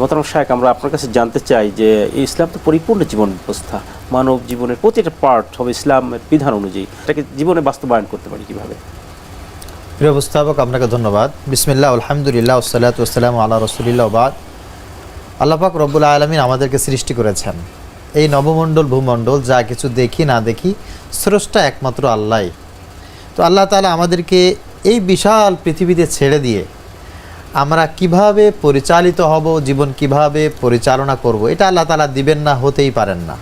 মোতারাম শাহেক আমরা আপনার কাছে জানতে চাই যে ইসলাম তো পরিপূর্ণ জীবন ব্যবস্থা। মানব জীবনের প্রতিটা পার্ট হবে ইসলামের বিধান অনুযায়ী। এটাকে জীবনে বাস্তবায়ন করতে পারি কীভাবে? প্রিয় উপস্থাপক, আপনাকে ধন্যবাদ। বিসমিল্লাহ, আলহামদুলিল্লাহ ওসালাত ওসালাম আল্লাহ রসুলিল্লাহ বাদ। আল্লাপাক রব্বুল আলমিন আমাদেরকে সৃষ্টি করেছেন। এই নবমণ্ডল, ভূমণ্ডল, যা কিছু দেখি না দেখি, স্রষ্টা একমাত্র আল্লাহ তো আল্লাহ তালা আমাদেরকে এই বিশাল পৃথিবীতে ছেড়ে দিয়ে আমরা কীভাবে পরিচালিত হব, জীবন কীভাবে পরিচালনা করব, এটা আল্লাহ তালা দিবেন না, হতেই পারেন না।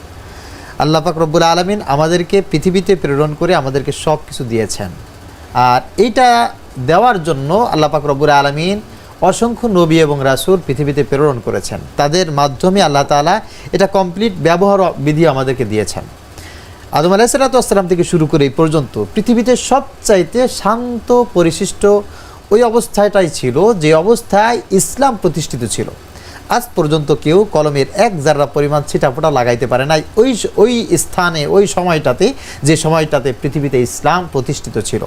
আল্লাহ পাক রব্বুল আলমিন আমাদেরকে পৃথিবীতে প্রেরণ করে আমাদেরকে সব কিছু দিয়েছেন। আর এইটা দেওয়ার জন্য আল্লাহ পাক রব্বুল আলমিন অসংখ্য নবী এবং রাসূল পৃথিবীতে প্রেরণ করেছেন। তাদের মাধ্যমে আল্লাহ তাআলা এটা কমপ্লিট ব্যবহার বিধি আমাদেরকে দিয়েছেন। আদম আলাইসালাতাম থেকে শুরু করে এই পর্যন্ত পৃথিবীতে সবচাইতে শান্ত, পরিশিষ্ট ওই অবস্থাটাই ছিল যে অবস্থায় ইসলাম প্রতিষ্ঠিত ছিল। আজ পর্যন্ত কেউ কলমের এক জাররা পরিমাণ ছিটাফোটা লাগাইতে পারে নাই। ওই ওই স্থানে, ওই সময়টাতে, যে সময়টাতে পৃথিবীতে ইসলাম প্রতিষ্ঠিত ছিল।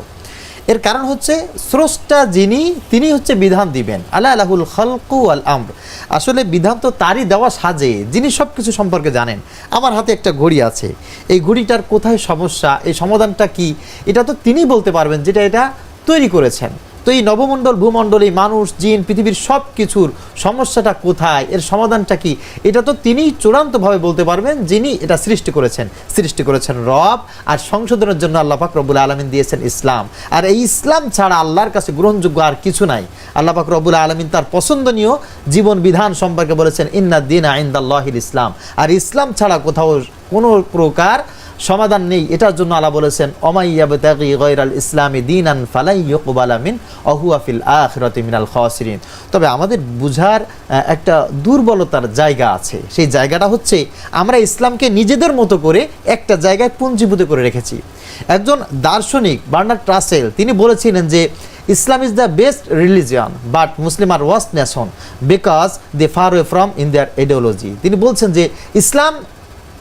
এর কারণ হচ্ছে স্রষ্টা যিনি, তিনি হচ্ছে বিধান দিবেন। আল্লাহ আলাহুল খলকু আল আমর। আসলে বিধান তো তারই দেওয়া সাজে, যিনি সব কিছু সম্পর্কে জানেন। আমার হাতে একটা ঘড়ি আছে। এই ঘড়িটার কোথায় সমস্যা, এই সমাধানটা কি, এটা তো তিনি বলতে পারবেন যেটা এটা তৈরি করেছেন। তো এই নবমণ্ডল, ভূমণ্ডল, এই মানুষ, জিন, পৃথিবীর সব কিছুর সমস্যাটা কোথায়? এর সমাধানটা কি? এটা তো তিনিই চূড়ান্তভাবে বলতে পারবেন যিনি এটা সৃষ্টি করেছেন। সৃষ্টি করেছেন রব আর সংশোধনের জন্য আল্লাহ পাক রব্বুল আলমিন দিয়েছেন ইসলাম। আর এই ইসলাম ছাড়া আল্লাহর কাছে গ্রহণযোগ্য আর কিছু নাই। আল্লাহ পাক রব্বুল আলমিন তার পছন্দনীয় জীবন বিধান সম্পর্কে বলেছেন ইন্না দিন আইন্দাল্লাহিল ইসলাম। আর ইসলাম ছাড়া কোথাও কোনো প্রকার সমাধান নেই। এটার জন্য আলা বলেছেন অমাইয়াবতাগি গয়রাল ইসলামী দিন আন ফালাই ইয়কবাল আমিন অহুয়াফিল আখরাতি মিনাল খাসিরিন। তবে আমাদের বুঝার একটা দুর্বলতার জায়গা আছে। সেই জায়গাটা হচ্ছে, আমরা ইসলামকে নিজেদের মতো করে একটা জায়গায় পুঞ্জীভূত করে রেখেছি। একজন দার্শনিক, বার্নার্ড ট্রাসেল তিনি বলেছিলেন যে, Islam is the best religion, but Muslim are worst nation, because they far way from in their ideology. তিনি বলছেন যে, ইসলাম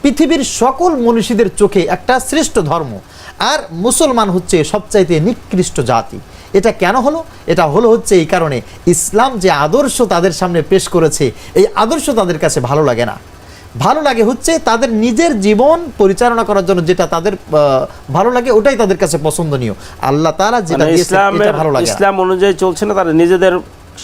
পৃথিবীর সকল মনীষীদের চোখে একটা শ্রেষ্ঠ ধর্ম আর মুসলমান হচ্ছে সবচাইতে নিকৃষ্ট জাতি। এটা কেন হলো? এটা হলো হচ্ছে এই কারণে ইসলাম যে আদর্শ তাদের সামনে পেশ করেছে এই আদর্শ তাদের কাছে ভালো লাগে না। ভালো লাগে হচ্ছে তাদের নিজের জীবন পরিচালনা করার জন্য যেটা তাদের আহ, ভালো লাগে ওটাই তাদের কাছে পছন্দনীয়। আল্লাহ তারা যেটা মানে এটা ভালো লাগে ইসলাম অনুযায়ী চলছে না তারা নিজেদের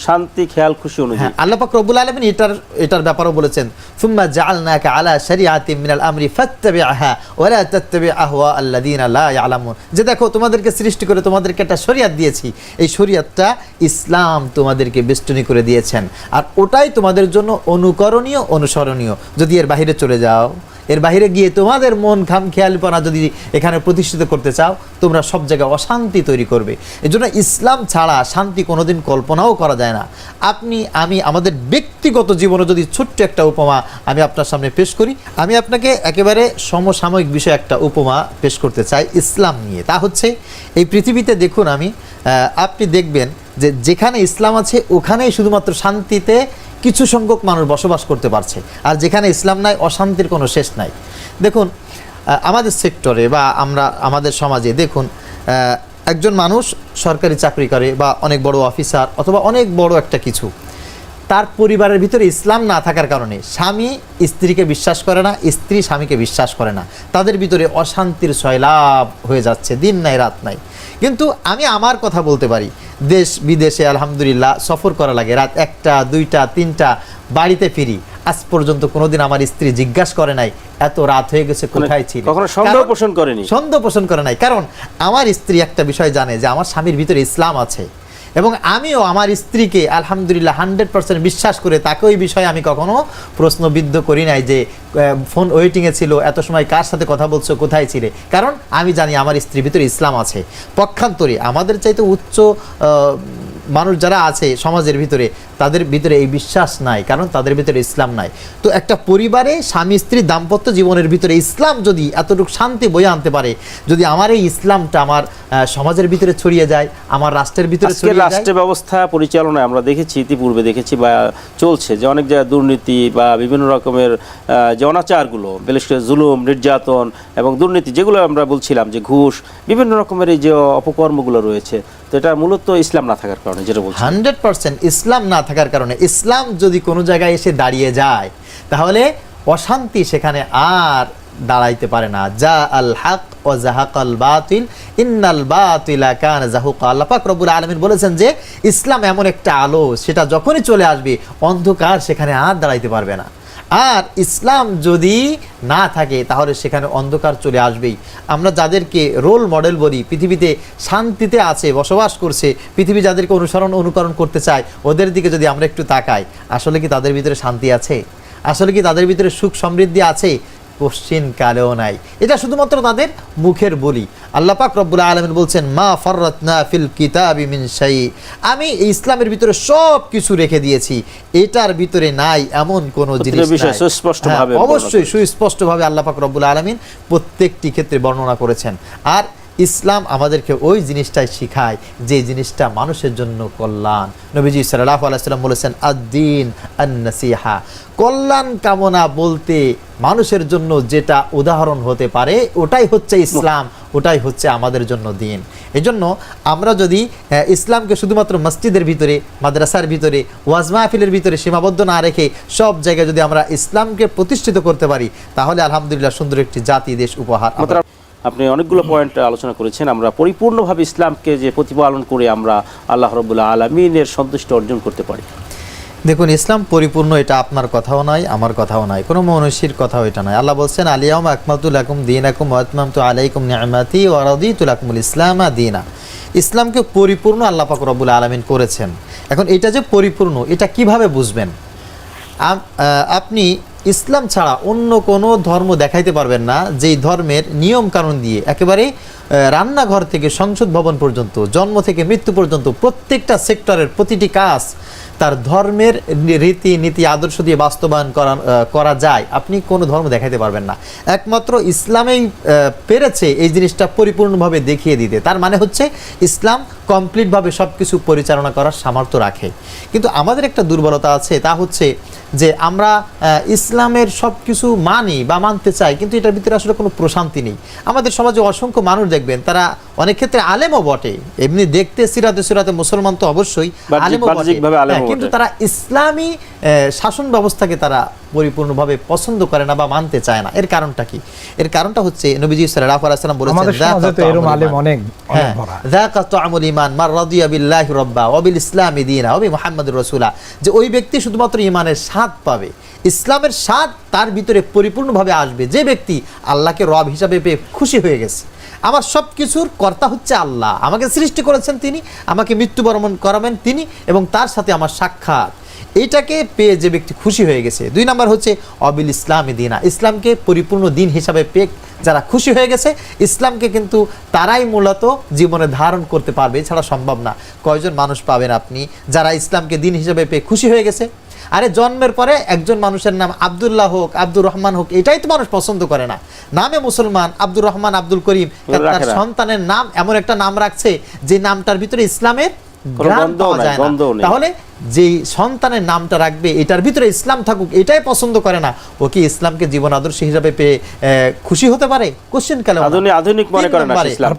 শান্তি, খেয়াল, খুশি অনুযায়ী হ্যাঁ আল্লাহ পাক রব্বুল আলামিন এটার এটার ব্যাপারেও বলেছেন, সুম্মা জাআলনাকা আলা শারিআতিন মিনাল আমরি ফাত্তাবি'হা ওয়া লা তাত্তাবি' আহওয়া আল্লাযিনা লা ইয়ালামুন। যে দেখো, তোমাদেরকে সৃষ্টি করে তোমাদেরকে একটা শরীয়ত দিয়েছি। এই শরীয়তটা ইসলাম তোমাদেরকে বেষ্টনী করে দিয়েছেন। আর ওটাই তোমাদের জন্য অনুকরণীয়, অনুসরণীয়। যদি এর বাইরে চলে যাও এর বাইরে গিয়ে তোমাদের মন খাম খেয়ালপনা যদি এখানে প্রতিষ্ঠিত করতে চাও, তোমরা সব জায়গায় অশান্তি তৈরি করবে। এজন্য ইসলাম ছাড়া শান্তি কোনোদিন কল্পনাও করা যায় না। আপনি, আমি, আমাদের ব্যক্তিগত জীবনে যদি ছোট্ট একটা উপমা আমি আপনার সামনে পেশ করি, আমি আপনাকে একেবারে সমসাময়িক বিষয়ে একটা উপমা পেশ করতে চাই ইসলাম নিয়ে। তা হচ্ছে, এই পৃথিবীতে দেখুন আমি আপনি দেখবেন যে যেখানে ইসলাম আছে, ওখানেই শুধুমাত্র শান্তিতে কিছু সংখ্যক মানুষ বসবাস করতে পারছে। আর যেখানে ইসলাম নাই, অশান্তির কোনো শেষ নাই। দেখুন আমাদের সেক্টরে বা আমরা, আমাদের সমাজে দেখুন একজন মানুষ সরকারি চাকরি করে বা অনেক বড় অফিসার অথবা অনেক বড় একটা কিছু তার পরিবারের ভিতরে ইসলাম না থাকার কারণে স্বামী স্ত্রীকে বিশ্বাস করে না স্ত্রী স্বামীকে বিশ্বাস করে না। তাদের ভিতরে অশান্তির সয়লাভ হয়ে যাচ্ছে দিন নাই রাত নাই। কিন্তু আমি আমার কথা বলতে পারি দেশ বিদেশে আলহামদুলিল্লাহ সফর করা লাগে রাত একটা দুইটা তিনটা বাড়িতে ফিরি আজ পর্যন্ত কোনোদিন আমার স্ত্রী জিজ্ঞাসা করে নাই এত রাত হয়ে গেছে কোথায় ছিল? মানে কখনো সন্দেহ পোষণ করেনি? সন্দেহ পোষণ করে নাই। কারণ আমার স্ত্রী একটা বিষয় জানে যে আমার স্বামীর ভিতরে ইসলাম আছে। এবং আমিও আমার স্ত্রীকে আলহামদুলিল্লাহ হান্ড্রেড পার্সেন্ট বিশ্বাস করে তাকে ওই বিষয়ে আমি কখনো প্রশ্নবিদ্ধ করি নাই যে ফোন ওয়েটিংয়ে ছিল, এত সময় কার সাথে কথা বলছো, কোথায় ছিলে? কারণ আমি জানি আমার স্ত্রীর ভিতরে ইসলাম আছে। পক্ষান্তরে আমাদের চাইতে উচ্চ মানুষ যারা আছে সমাজের ভিতরে তাদের ভিতরে এই বিশ্বাস নাই কারণ তাদের ভিতরে ইসলাম নাই। তো একটা পরিবারে স্বামী স্ত্রী দাম্পত্য জীবনের ভিতরে ইসলাম যদি এতটুকু শান্তি বয়ে আনতে পারে যদি আমার এই ইসলামটা আমার সমাজের ভিতরে ছড়িয়ে যায় আমার রাষ্ট্রের ভিতরে আজকের ছড়িয়ে যায়। রাষ্ট্র ব্যবস্থা পরিচালনায় আমরা দেখেছি ইতিপূর্বে দেখেছি বা চলছে যে অনেক জায়গায় দুর্নীতি বা বিভিন্ন রকমের যে অনাচারগুলো বিশেষ করে জুলুম নির্যাতন এবং দুর্নীতি যেগুলো আমরা বলছিলাম যে ঘুষ বিভিন্ন রকমের এই যে অপকর্মগুলো রয়েছে তো এটা মূলত ইসলাম না থাকার কারণে। যেটা বলছি হান্ড্রেড পার্সেন্ট ইসলাম না থাকার কারণে ইসলাম যদি কোনো জায়গায় এসে দাঁড়িয়ে যায়, তাহলে অশান্তি সেখানে আর দাঁড়াইতে পারে না। যা আল হাক ও জাহাকাল বাতিল, ইন্নাল বাতিলা কান জাহুক। আল্লাহ পাক রব্বুল আলামিন বলেছেন যে, ইসলাম এমন একটা আলো, সেটা যখনই চলে আসবে, অন্ধকার সেখানে আর দাঁড়াইতে পারবে না। আর ইসলাম যদি না থাকে, তাহলে সেখানে অন্ধকার চলে আসবেই। আমরা যাদেরকে রোল মডেল বলি, পৃথিবীতে শান্তিতে আছে, বসবাস করছে, পৃথিবী যাদেরকে অনুসরণ, অনুকরণ করতে চায়, ওদের দিকে যদি আমরা একটু তাকাই, আসলে কি তাদের ভিতরে শান্তি আছে? আসলে কি তাদের ভিতরে সুখ সমৃদ্ধি আছে? কোশ্চিন কালেও নাই। এটা শুধুমাত্র তাদের মুখের বলি। আল্লাহ পাক রব্বুল আলমিন বলছেন মা ফররতনা ফিল কিতাবি মিন শাই আমি ইসলামের ভিতরে সব কিছু রেখে দিয়েছি। এটার ভিতরে নাই এমন কোনো জিনিস হ্যাঁ, অবশ্যই সুস্পষ্টভাবে আল্লাহ পাক রব্বুল আলমিন প্রত্যেকটি ক্ষেত্রে বর্ণনা করেছেন। আর ইসলাম আমাদেরকে ওই জিনিসটাই শিখায়, যে জিনিসটা মানুষের জন্য কল্যাণ। নবীজি সাল্লাহ আলাইসাল্লাম বলেছেন, আদ্দিন আন্নাসিহা। কল্যাণ কামনা বলতে মানুষের জন্য যেটা উদাহরণ হতে পারে, ওটাই হচ্ছে ইসলাম, ওটাই হচ্ছে আমাদের জন্য দিন। এজন্য আমরা যদি ইসলামকে শুধুমাত্র মসজিদের ভিতরে, মাদ্রাসার ভিতরে, ওয়াজ মাহফিলের ভিতরে সীমাবদ্ধ না রেখে সব জায়গায় যদি আমরা ইসলামকে প্রতিষ্ঠিত করতে পারি, তাহলে আলহামদুলিল্লাহ সুন্দর একটি জাতি, দেশ, উপহার আপনি অনেকগুলো পয়েন্ট আলোচনা করেছেন। আমরা পরিপূর্ণভাবে ইসলামকে যে প্রতিপালন করে আমরা আল্লাহ রবুল্লাহ আলমিনের সন্তুষ্ট অর্জন করতে পারি। দেখুন, ইসলাম পরিপূর্ণ, এটা আপনার কথাও নয় আমার কথাও নয় কোনো মনুষ্যের কথাও এটা নয় আল্লাহ বলছেন আলিয়াম আকমাতুল আকুম দিন আকুম আতমাম তো আলাইকুম নিয়ামাতি ওয়ারাদি তুলাকুমুল ইসলাম দিনা। ইসলামকে পরিপূর্ণ আল্লাহ পাক রব্বুল আলমিন করেছেন। এখন এটা যে পরিপূর্ণ, এটা কীভাবে বুঝবেন? আপনি ইসলাম ছাড়া অন্য কোনো ধর্ম দেখাইতে পারবেন না, যেই ধর্মের নিয়ম কানুন দিয়ে। একেবারে রান্নাঘর থেকে সংসদ ভবন পর্যন্ত, জন্ম থেকে মৃত্যু পর্যন্ত প্রত্যেকটা সেক্টরের প্রতিটি কাজ তার ধর্মের রীতি নীতি আদর্শ দিয়ে বাস্তবায়ন করা করা যায়। আপনি কোনো ধর্ম দেখাইতে পারবেন না। একমাত্র ইসলামেই পেরেছে এই জিনিসটা পরিপূর্ণভাবে দেখিয়ে দিতে। তার মানে হচ্ছে, ইসলাম কমপ্লিটভাবে সব কিছু পরিচালনা করার সামর্থ্য রাখে। কিন্তু আমাদের একটা দুর্বলতা আছে তা হচ্ছে যে আমরা ইসলামের সব কিছু মানি বা মানতে চাই কিন্তু এটার ভিতরে আসলে কোনো প্রশান্তি নেই। আমাদের সমাজে অসংখ্য মানুষ দেখবেন তারা অনেক ক্ষেত্রে আলেমও বটে। এমনি দেখতে সিরাতে সিরাতে মুসলমান তো অবশ্যই আলেমও বটে। হ্যাঁ, কিন্তু তারা ইসলামী শাসন ব্যবস্থাকে তারা পরিপূর্ণভাবে পছন্দ করে না বা মানতে চায় না। এর কারণটা কি? এর কারণটা হচ্ছে নবীজি সাল্লাল্লাহু আলাইহি সাল্লাম বলেছেন আমাদের "যাকা সমাজে তো এরকম তা'মুল অনেক হ্যাঁ, যাকা তা'মুল ঈমান মার রাদিয়া বিল্লাহি রাব্বা ওয়া বিল ইসলামি দীনা ওয়া বি মুহাম্মাদুর রাসূলা। যে ওই ব্যক্তি শুধুমাত্র ঈমানের স্বাদ পাবে ইসলামের স্বাদ তার ভিতরে পরিপূর্ণভাবে আসবে। যে ব্যক্তি আল্লাহকে রব হিসাবে পেয়ে খুশি হয়ে গেছে আমার সব কিছুর কর্তা হচ্ছে আল্লাহ। আমাকে সৃষ্টি করেছেন তিনি আমাকে মৃত্যুবরণ করাবেন তিনি এবং তার সাথে আমার সাক্ষাৎ। এইটাকে পেয়ে যে ব্যক্তি খুশি হয়ে গেছে। দুই নাম্বার হচ্ছে অবিল ইসলামী দিনা। ইসলামকে পরিপূর্ণ দিন হিসাবে পেয়ে যারা খুশি হয়ে গেছে ইসলামকে কিন্তু তারাই মূলত জীবনে ধারণ করতে পারবে। এছাড়া সম্ভব না। কয়জন মানুষ পাবেন আপনি যারা ইসলামকে দিন হিসাবে পেয়ে খুশি হয়ে গেছে? আরে জন্মের পরে একজন মানুষের নাম আবদুল্লাহ হোক আব্দুর রহমান হোক এটাই তো মানুষ পছন্দ করে না। নামে মুসলমান আব্দুর রহমান আব্দুল করিম তার সন্তানের নাম এমন একটা নাম রাখছে যে নামটার ভিতরে ইসলামের গ্রাম পাওয়া যায় না। তাহলে যেই সন্তানের নামটা রাখবে এটার ভিতরে ইসলাম থাকুক এটাই পছন্দ করে না। ও কি ইসলামকে জীবন আদর্শ হিসাবে পেয়ে আহ, খুশি হতে পারে? কোশ্চেন কেন? আধুনিক আধুনিক মনে করে না ইসলাম।